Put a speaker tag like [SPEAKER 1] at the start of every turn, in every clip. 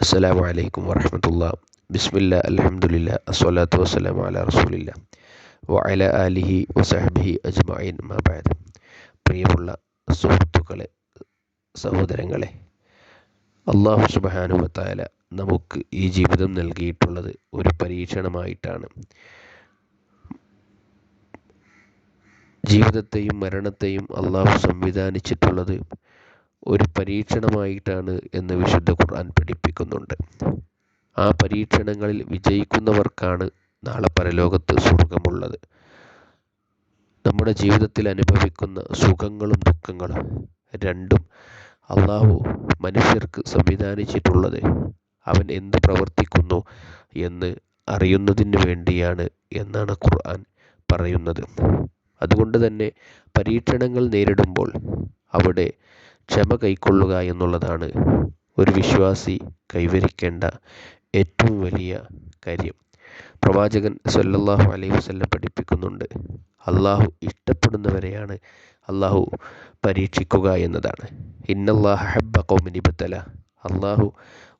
[SPEAKER 1] അസ്സലാമു അലൈക്കും വറഹമത്തുള്ള ബിസ്മില്ല അലഹമുല്ല അസ്വലാത്തു വസ്സലാം അല റസൂലില്ല വഅല ആലിഹി വസഹബിഹി അജ്മഈൻ മബാദ് പ്രിയമുള്ള സുഹൃത്തുക്കളെ സഹോദരങ്ങളെ അള്ളാഹു സുബാനുവത്തായ നമുക്ക് ഈ ജീവിതം നൽകിയിട്ടുള്ളത് ഒരു പരീക്ഷണമായിട്ടാണ്. ജീവിതത്തെയും മരണത്തെയും അള്ളാഹു സംവിധാനിച്ചിട്ടുള്ളത് ഒരു പരീക്ഷണമായിട്ടാണ് എന്ന് വിശുദ്ധ ഖുർആൻ പഠിപ്പിക്കുന്നുണ്ട്. ആ പരീക്ഷണങ്ങളിൽ വിജയിക്കുന്നവർക്കാണ് നാളെ പരലോകത്ത് സ്വർഗമുള്ളത്. നമ്മുടെ ജീവിതത്തിൽ അനുഭവിക്കുന്ന സുഖങ്ങളും ദുഃഖങ്ങളും രണ്ടും അള്ളാഹു മനുഷ്യർക്ക് സംവിധാനിച്ചിട്ടുള്ളത് അവൻ എന്ത് പ്രവർത്തിക്കുന്നു എന്ന് അറിയുന്നതിന് വേണ്ടിയാണ് എന്നാണ് ഖുർആൻ പറയുന്നത്. അതുകൊണ്ട് തന്നെ പരീക്ഷണങ്ങൾ നേരിടുമ്പോൾ അവിടെ ക്ഷമ കൈക്കൊള്ളുക എന്നുള്ളതാണ് ഒരു വിശ്വാസി കൈവരിക്കേണ്ട ഏറ്റവും വലിയ കാര്യം. പ്രവാചകൻ സല്ലല്ലാഹു അലൈഹി വസല്ലം പഠിപ്പിക്കുന്നുണ്ട് അള്ളാഹു ഇഷ്ടപ്പെടുന്നവരെയാണ് അള്ളാഹു പരീക്ഷിക്കുക എന്നതാണ്. ഇന്നല്ലാഹ ഹബ്ബ കൗമിനിബത്തല അള്ളാഹു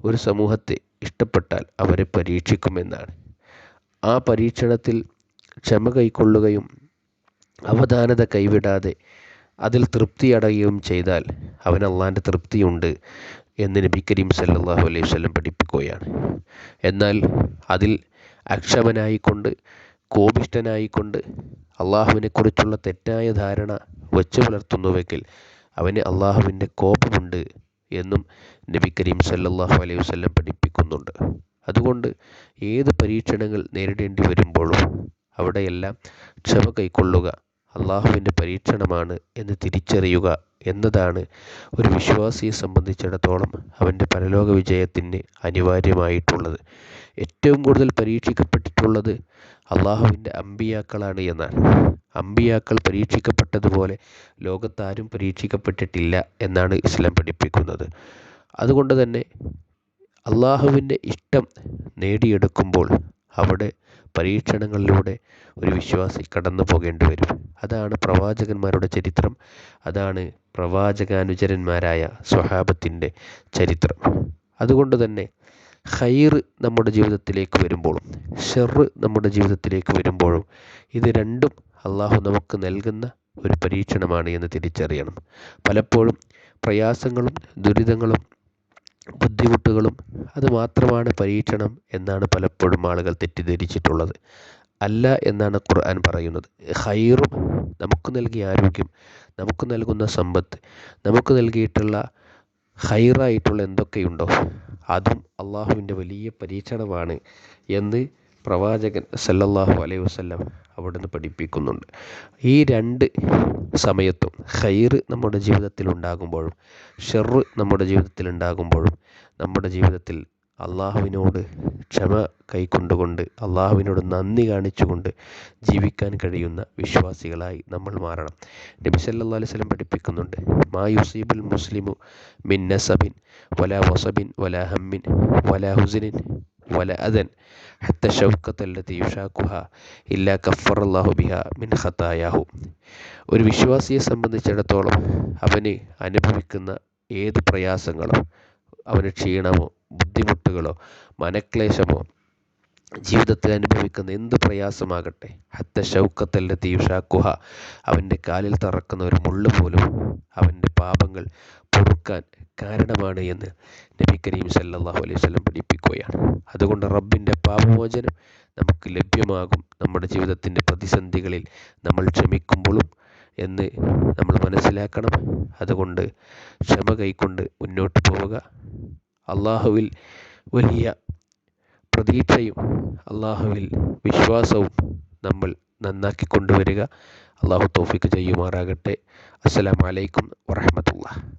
[SPEAKER 1] ഒരു സമൂഹത്തെ ഇഷ്ടപ്പെട്ടാൽ അവരെ പരീക്ഷിക്കുമെന്നാണ്. ആ പരീക്ഷണത്തിൽ ക്ഷമ കൈക്കൊള്ളുകയും അവധാനത കൈവിടാതെ അതിൽ തൃപ്തി അടയുകയും ചെയ്താൽ അവൻ അള്ളാന്റെ തൃപ്തിയുണ്ട് എന്ന് നബി കരീം സല്ലാഹു അലൈഹി വല്ലം പഠിപ്പിക്കുകയാണ്. എന്നാൽ അതിൽ അക്ഷമനായിക്കൊണ്ട് കോപിഷ്ടനായിക്കൊണ്ട് അള്ളാഹുവിനെക്കുറിച്ചുള്ള തെറ്റായ ധാരണ വച്ചു പുലർത്തുന്നുവെങ്കിൽ അവന് അള്ളാഹുവിന്റെ കോപമുണ്ട് എന്നും നബി കരീം സല്ലാഹു അലൈഹി വസല്ലം പഠിപ്പിക്കുന്നുണ്ട്. അതുകൊണ്ട് ഏത് പരീക്ഷണങ്ങൾ നേരിടേണ്ടി വരുമ്പോഴും അവിടെയെല്ലാം ക്ഷമ കൈക്കൊള്ളുക അള്ളാഹുവിന്റെ പരീക്ഷണമാണ് എന്ന് തിരിച്ചറിയുക എന്നതാണ് ഒരു വിശ്വാസിയെ സംബന്ധിച്ചിടത്തോളം അവന്റെ പരലോക വിജയത്തിന് അനിവാര്യമായിട്ടുള്ളത്. ഏറ്റവും കൂടുതൽ പരീക്ഷിക്കപ്പെട്ടിട്ടുള്ളത് അള്ളാഹുവിന്റെ അമ്പിയാക്കളാണ് എന്നാൽ അമ്പിയാക്കൾ പരീക്ഷിക്കപ്പെട്ടതുപോലെ ലോകത്താരും പരീക്ഷിക്കപ്പെട്ടിട്ടില്ല എന്നാണ് ഇസ്ലാം പഠിപ്പിക്കുന്നത്. അതുകൊണ്ട് തന്നെ അള്ളാഹുവിന്റെ ഇഷ്ടം നേടിയെടുക്കുമ്പോൾ അവിടെ പരീക്ഷണങ്ങളിലൂടെ ഒരു വിശ്വാസി കടന്നു പോകേണ്ടി വരും. അതാണ് പ്രവാചകന്മാരുടെ ചരിത്രം. അതാണ് പ്രവാചകാനുചരന്മാരായ സ്വഹാബത്തിന്റെ ചരിത്രം. അതുകൊണ്ട് തന്നെ ഹൈർ നമ്മുടെ ജീവിതത്തിലേക്ക് വരുമ്പോഴും ഷെറ് നമ്മുടെ ജീവിതത്തിലേക്ക് വരുമ്പോഴും ഇത് രണ്ടും അള്ളാഹു നമുക്ക് നൽകുന്ന ഒരു പരീക്ഷണമാണ് എന്ന് തിരിച്ചറിയണം. പലപ്പോഴും പ്രയാസങ്ങളും ദുരിതങ്ങളും ബുദ്ധിമുട്ടുകളും അത് മാത്രമാണ് പരീക്ഷണം എന്നാണ് പലപ്പോഴും ആളുകൾ തെറ്റിദ്ധരിച്ചിട്ടുള്ളത്. അല്ല എന്നാണ് ഖുർആൻ പറയുന്നത്. ഹൈറും നമുക്ക് നൽകിയ ആരോഗ്യം നമുക്ക് നൽകുന്ന സമ്പത്ത് നമുക്ക് നൽകിയിട്ടുള്ള ഹൈറായിട്ടുള്ള എന്തൊക്കെയുണ്ടോ അതും അള്ളാഹുവിന്റെ വലിയ പരീക്ഷണമാണ് എന്ന് പ്രവാചകൻ സല്ലല്ലാഹു അലൈഹി വസല്ലം അവിടുന്ന് പഠിപ്പിക്കുന്നുണ്ട്. ഈ രണ്ട് സമയത്തും ഹൈർ നമ്മുടെ ജീവിതത്തിൽ ഉണ്ടാകുമ്പോഴും ഷെറ് നമ്മുടെ ജീവിതത്തിൽ ഉണ്ടാകുമ്പോഴും നമ്മുടെ ജീവിതത്തിൽ അള്ളാഹുവിനോട് ക്ഷമ കൈക്കൊണ്ടുകൊണ്ട് അള്ളാഹുവിനോട് നന്ദി കാണിച്ചുകൊണ്ട് ജീവിക്കാൻ കഴിയുന്ന വിശ്വാസികളായി നമ്മൾ മാറണം. നബി സല്ലാ അലൈഹി സ്വലം പഠിപ്പിക്കുന്നുണ്ട് മാ യുസീബുൽ മുസ്ലിമു മിൻ നസബിൻ വലാ വസബിൻ വലാ ഹമ്മിൻ വലാ ഹുസിനിൻ വല حتى ഹത്ത التي يشاكها ഇല്ല كفر الله بها من خطاياه. ഒരു വിശ്വാസിയെ സംബന്ധിച്ചിടത്തോളം അവന് അനുഭവിക്കുന്ന ഏത് പ്രയാസങ്ങളോ അവന് ക്ഷീണമോ ബുദ്ധിമുട്ടുകളോ മനക്ലേശമോ ജീവിതത്തിൽ അനുഭവിക്കുന്ന എന്ത് പ്രയാസമാകട്ടെ ഹത്ത ഷൗക്കത്തല്ല തീഷാക്കുഹ അവന്റെ കാലിൽ തറക്കുന്ന ഒരു മുള്ളു പോലും അവന്റെ പാപങ്ങൾ പൊറുക്കാൻ കാരണമാണ് എന്ന് നബി കരീം സല്ലാഹു അലൈഹി വസല്ലം പഠിപ്പിക്കുകയാണ്. അതുകൊണ്ട് റബ്ബിന്റെ പാപമോചനം നമുക്ക് ലഭ്യമാകും നമ്മുടെ ജീവിതത്തിന്റെ പ്രതിസന്ധികളിൽ നമ്മൾ ക്ഷമിക്കുമ്പോഴും എന്ന് നമ്മൾ മനസ്സിലാക്കണം. അതുകൊണ്ട് ക്ഷമ കൈക്കൊണ്ട് മുന്നോട്ട് പോവുക. അള്ളാഹുവിൽ വലിയ പ്രതീക്ഷയും അള്ളാഹുവിൽ വിശ്വാസവും നമ്മൾ നന്നാക്കി കൊണ്ടുവരിക. അള്ളാഹു തോഫിക്ക് ചെയ്യുമാറാകട്ടെ. അസ്സലാമലൈക്കും വറഹമത്തുള്ള